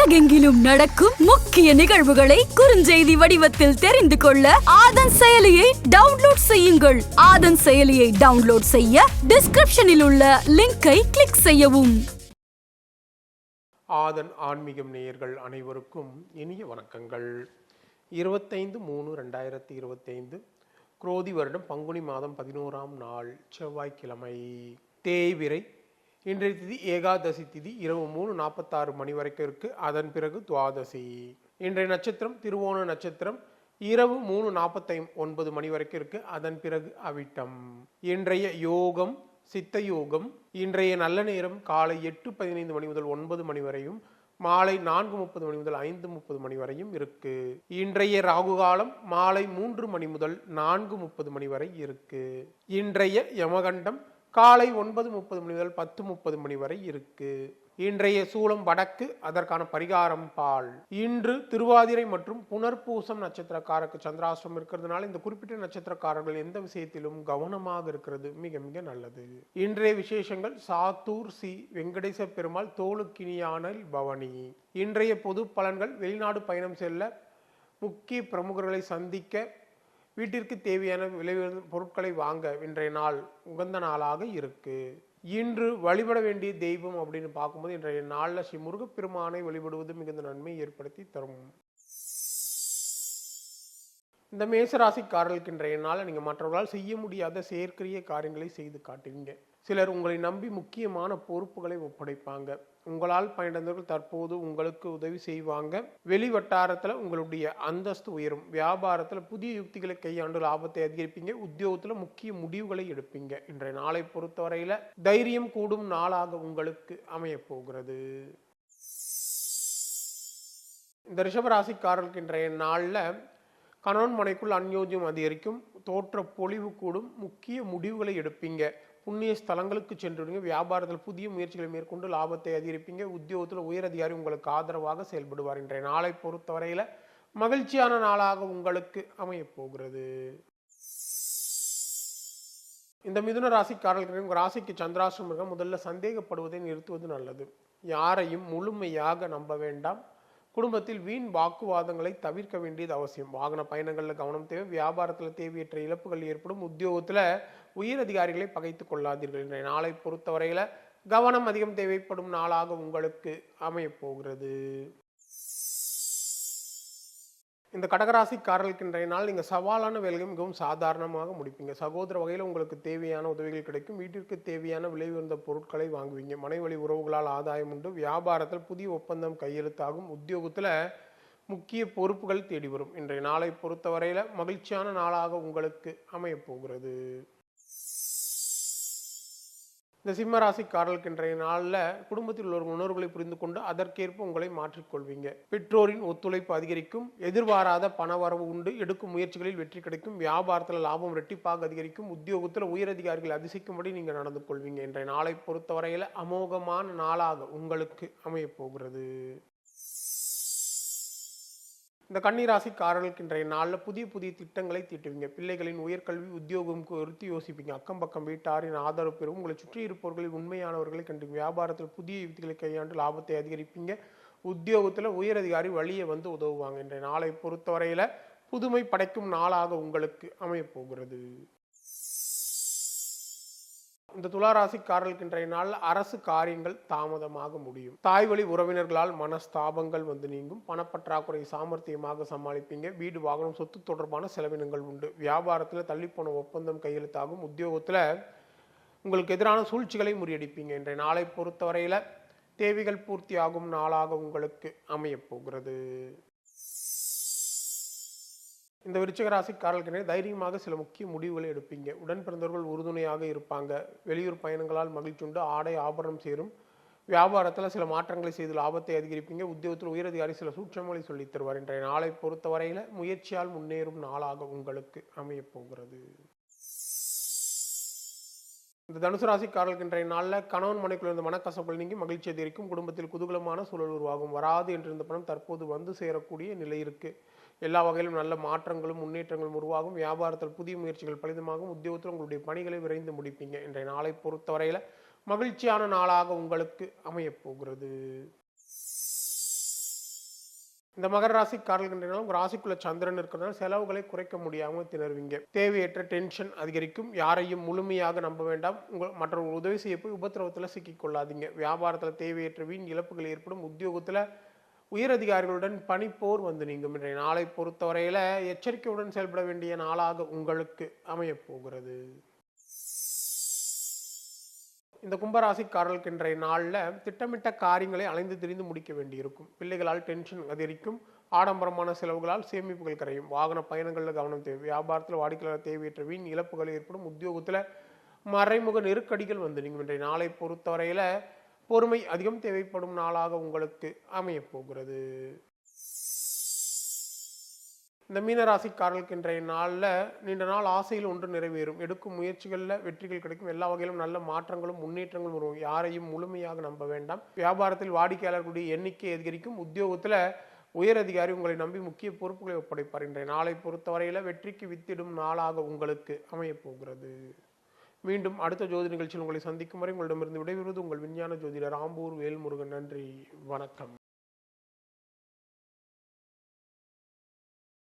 உலகெங்கிலும் நடக்கும் முக்கிய நிகழ்வுகளை குறுஞ்செய்தி வடிவத்தில் தெரிந்து கொள்ள ஆதன் செயலியை டவுன்லோட் செய்யுங்கள். ஆதன் செயலியை டவுன்லோட் செய்ய டிஸ்கிரிப்ஷனில் உள்ள லிங்கை கிளிக் செய்யவும். ஆதன் ஆன்மீகம் நேயர்கள் அனைவருக்கும் இனிய வணக்கங்கள். இருபத்தைந்து மூணு ரெண்டாயிரத்தி இருபத்தைந்து குரோதி வருடம் பங்குனி மாதம் பதினோராம் நாள் செவ்வாய்க்கிழமை. தேய்விரை இன்றைய திதி ஏகாதசி திதி இரவு மூணு நாற்பத்தாறு மணி வரைக்கும் இருக்கு. அதன் பிறகு துவாதசி. இன்றைய நட்சத்திரம் திருவோண நட்சத்திரம் இரவு மூணு நாற்பத்தை ஒன்பது மணி வரைக்கும் இருக்கு. அதன் பிறகு அவிட்டம். இன்றைய யோகம் சித்த யோகம் இன்றைய நல்ல நேரம் காலை எட்டு பதினைந்து மணி முதல் ஒன்பது மணி வரையும் மாலை நான்கு முப்பது மணி முதல் ஐந்து முப்பது மணி வரையும் இருக்கு. இன்றைய ராகு காலம் மாலை மூன்று மணி முதல் நான்கு முப்பது மணி வரை இருக்கு. இன்றைய யமகண்டம் காலை ஒன்பது முப்பது மணி முதல் பத்து முப்பது மணி வரை இருக்கு. இன்றைய சூலம் வடக்கு அதற்கான பரிகாரம் பால். இன்று திருவாதிரை மற்றும் புனர்பூசம் நட்சத்திரக்காரருக்கு சந்திராசிரம் இருக்கிறதுனால இந்த குறிப்பிட்ட நட்சத்திரக்காரர்கள் எந்த விஷயத்திலும் கவனமாக இருக்கிறது மிக மிக நல்லது. இன்றைய விசேஷங்கள் சாத்தூர் சி வெங்கடேச பெருமாள் தோளுக்கினியானல் பவனி. இன்றைய பொது பலன்கள் வெளிநாடு பயணம் செல்ல முக்கிய பிரமுகர்களை சந்திக்க வீட்டிற்கு தேவையான விலை உயர்ந்த பொருட்களை வாங்க இன்றைய நாள் உகந்த நாளாக இருக்கு. இன்று வழிபட வேண்டிய தெய்வம் அப்படின்னு பார்க்கும்போது இன்றைய நாளில் ஸ்ரீ முருகப்பெருமானை வழிபடுவது மிகுந்த நன்மை ஏற்படுத்தி தரும். இந்த மேசராசிக்காரர்களுக்கு இன்றைய நாளில் நீங்கள் மற்றவர்களால் செய்ய முடியாத செயற்கரிய காரியங்களை செய்து காட்டுவீங்க. சிலர் உங்களை நம்பி முக்கியமான பொறுப்புகளை ஒப்படைப்பாங்க. உங்களால் பயனடைந்தவர்கள் தற்போது உங்களுக்கு உதவி செய்வாங்க. வெளி வட்டாரத்தில் உங்களுடைய அந்தஸ்து உயரும். வியாபாரத்தில் புதிய யுக்திகளை கையாண்டு லாபத்தை அதிகரிப்பீங்க. உத்தியோகத்தில் முக்கிய முடிவுகளை எடுப்பீங்க. இன்றைய நாளை பொறுத்தவரையில் தைரியம் கூடும் நாளாக உங்களுக்கு அமைய போகிறது. இந்த ரிஷபராசிக்காரர்களுக்கு இன்றைய நாளில் கணவன் மனைக்குள் அந்யோஜியம் அதிகரிக்கும். தோற்ற பொழிவு கூடும். முக்கிய முடிவுகளை எடுப்பீங்க. புண்ணிய ஸ்தலங்களுக்கு சென்றுவிடுங்க. வியாபாரத்தில் புதிய முயற்சிகளை மேற்கொண்டு லாபத்தை அதிகரிப்பீங்க. உத்தியோகத்தில் உயர் அதிகாரி உங்களுக்கு ஆதரவாக செயல்படுவார் இன்றைய நாளை பொறுத்தவரையில் மகிழ்ச்சியான நாளாக உங்களுக்கு அமையப் போகிறது. இந்த மிதுன ராசிக்காரர்களுக்கு உங்கள் ராசிக்கு சந்திராசிரம் முதல்ல சந்தேகப்படுவதை நிறுத்துவது நல்லது. யாரையும் முழுமையாக நம்ப வேண்டாம். குடும்பத்தில் வீண் வாக்குவாதங்களை தவிர்க்க வேண்டியது அவசியம். வாகன பயணங்களில் கவனம் தேவை. வியாபாரத்தில் தேவையற்ற இழப்புகள் ஏற்படும். உத்தியோகத்தில் உயர் அதிகாரிகளை பகைத்து கொள்ளாதீர்கள். இன்றைய நாளை பொறுத்தவரையில் கவனம் அதிகம் தேவைப்படும் நாளாக உங்களுக்கு அமையப்போகிறது இந்த கடகராசிக்காரர்களுக்கு இன்றைய நாள் நீங்கள் சவாலான வேலைகள் மிகவும் சாதாரணமாக முடிப்பீங்க. சகோதர வகையில் உங்களுக்கு தேவையான உதவிகள் கிடைக்கும். வீட்டிற்கு தேவையான விலை உயர்ந்த பொருட்களை வாங்குவீங்க. மனைவழி உறவுகளால் ஆதாயம் உண்டு. வியாபாரத்தில் புதிய ஒப்பந்தம் கையெழுத்தாகும். உத்தியோகத்தில் முக்கிய பொறுப்புகள் தேடி வரும். இன்றைய நாளை பொறுத்தவரையில் மகிழ்ச்சியான நாளாக உங்களுக்கு அமையப் போகிறது. இந்த சிம்மராசிக்காரர்களுக்கு இன்றைய நாளில் குடும்பத்தில் உள்ள உணர்வுகளை புரிந்து கொண்டு அதற்கேற்ப உங்களை மாற்றிக்கொள்வீங்க. பெற்றோரின் ஒத்துழைப்பு அதிகரிக்கும் எதிர்பாராத பணவரவு உண்டு எடுக்கும் முயற்சிகளில் வெற்றி கிடைக்கும் வியாபாரத்தில் லாபம் ரெட்டிப்பாக அதிகரிக்கும் உத்தியோகத்தில் உயரதிகாரிகள் அதிசயிக்கும்படி நீங்கள் நடந்து கொள்வீங்க. இன்றைய நாளை பொறுத்தவரையில் அமோகமான நாளாக உங்களுக்கு அமையப் போகிறது. இந்த கன்னிராசிக்காரர்களுக்கு இன்றைய நாளில் புதிய புதிய திட்டங்களை தீட்டுவீங்க. பிள்ளைகளின் உயர்கல்வி உத்தியோகம் குறித்து யோசிப்பீங்க. அக்கம் பக்கம் வீட்டாரின் ஆதரவு பெறும். உங்களை சுற்றி இருப்பவர்களில் உண்மையானவர்களை கண்டு வியாபாரத்தில் புதிய யுக்திகளை கையாண்டு லாபத்தை அதிகரிப்பீங்க. உத்தியோகத்தில் உயர் அதிகாரி வழியை வந்து உதவுவாங்க. இன்றைய நாளை பொறுத்தவரையில் புதுமை படைக்கும் நாளாக உங்களுக்கு அமையப் போகிறது. இந்த துளாராசிக்காரர்களுக்கு இன்றைய நாள் அரசு காரியங்கள் தாமதமாக முடியும். தாய் வழி உறவினர்களால் மனஸ்தாபங்கள் வந்து நீங்கும். பணப்பற்றாக்குறை சாமர்த்தியமாக சமாளிப்பீங்க. வீடு வாகனம் சொத்து தொடர்பான செலவினங்கள் உண்டு. வியாபாரத்தில் தள்ளிப்போன ஒப்பந்தம் கையெழுத்தாகும். உத்தியோகத்தில் உங்களுக்கு எதிரான சூழ்ச்சிகளை முறியடிப்பீங்க. இன்றைய நாளை பொறுத்தவரையில் தேவைகள் பூர்த்தியாகும் நாளாக உங்களுக்கு அமையப் போகிறது. இந்த விருச்சிக ராசிக்காரர்களுக்கு தைரியமாக சில முக்கிய முடிவுகளை எடுப்பீங்க. உடன் பிறந்தவர்கள் உறுதுணையாக இருப்பாங்க. வெளியூர் பயணங்களால் மகிழ்ச்சி உண்டு ஆடை ஆபரணம் சேரும். வியாபாரத்தில் சில மாற்றங்களை செய்து லாபத்தை அதிகரிப்பீங்க. உத்தியோகத்தில் உயரதிகாரி சில சூட்சங்களை சொல்லித் தருவார். இன்றைய நாளை பொறுத்தவரையில் முயற்சியால் முன்னேறும் நாளாக உங்களுக்கு அமையப் போகிறது. இந்த தனுசு ராசிக்காரர்களுக்கு இன்றைய நாளில் கணவன் மனைக்குள்ள இருந்த மனக்கசப்புகள் நீங்கி மகிழ்ச்சி அதிகரிக்கும் குடும்பத்தில் குதூகலமான சூழல் உருவாகும். வராது என்றிருந்த பணம் தற்போது வந்து சேரக்கூடிய நிலை இருக்கு. எல்லா வகையிலும் நல்ல மாற்றங்களும் முன்னேற்றங்களும் உருவாகும். வியாபாரத்தில் புதிய முயற்சிகள் பலிதமாகும். உத்தியோகத்தில் உங்களுடைய பணிகளை விரைந்து முடிப்பீங்க. இன்றைய நாளை பொறுத்தவரையில் மகிழ்ச்சியான நாளாக உங்களுக்கு அமையப் போகிறது. இந்த மகர ராசிக்காரர்கள் உங்கள் ராசிக்குள்ள சந்திரன் இருக்கிறதுனால செலவுகளை குறைக்க முடியாமல் திணறுவீங்க. தேவையற்ற டென்ஷன் அதிகரிக்கும். யாரையும் முழுமையாக நம்ப வேண்டாம். உங்கள் மற்றவர்கள் உதவி செய்ய போய் உபத்திரவத்தில் சிக்கிக்கொள்ளாதீங்க வியாபாரத்தில் தேவையற்ற வீண் இழப்புகள் ஏற்படும். உத்தியோகத்தில் உயரதிகாரிகளுடன் பணிப்போர் வந்து நீங்கும். இன்றைய நாளை பொறுத்தவரையில் எச்சரிக்கையுடன் செயல்பட வேண்டிய நாளாக உங்களுக்கு அமையப் போகிறது. இந்த கும்பராசிக்காரர்களுக்கு இன்றைய நாளில் திட்டமிட்ட காரியங்களை அலைந்து திரிந்து முடிக்க வேண்டியிருக்கும். பிள்ளைகளால் டென்ஷன் அதிகரிக்கும். ஆடம்பரமான செலவுகளால் சேமிப்புகள் கரையும். வாகன பயணங்களில் கவனம் தேவை. வியாபாரத்தில் வாடிக்கையாளர் தேவையற்ற வீண் இழப்புகள் ஏற்படும். உத்தியோகத்தில் மறைமுக நெருக்கடிகள் வந்து நீங்கள் இன்றைய நாளை பொறுத்தவரையில் பொறுமை அதிகம் தேவைப்படும் நாளாக உங்களுக்கு அமையப் போகிறது. இந்த மீனராசிக்காரர்களுக்கு இன்றைய நாளில் நீண்ட நாள் ஆசையில் ஒன்று நிறைவேறும். எடுக்கும் முயற்சிகளில் வெற்றிகள் கிடைக்கும். எல்லா வகையிலும் நல்ல மாற்றங்களும் முன்னேற்றங்களும் வரும். யாரையும் முழுமையாக நம்ப வேண்டாம். வியாபாரத்தில் வாடிக்கையாளர்களுடைய எண்ணிக்கை அதிகரிக்கும். உத்தியோகத்தில் உயர் அதிகாரி உங்களை நம்பி முக்கிய பொறுப்புகளை ஒப்படைப்பார். இன்றைய நாளை பொறுத்தவரையில் வெற்றிக்கு வித்திடும் நாளாக உங்களுக்கு அமையப்போகிறது. மீண்டும் அடுத்த ஜோதி நிகழ்ச்சியில் உங்களை சந்திக்கும் வரை உங்களிடமிருந்து விடைபெறுவது உங்கள் விஞ்ஞான ஜோதிடர் ஆம்பூர் வேல்முருகன். நன்றி. வணக்கம்.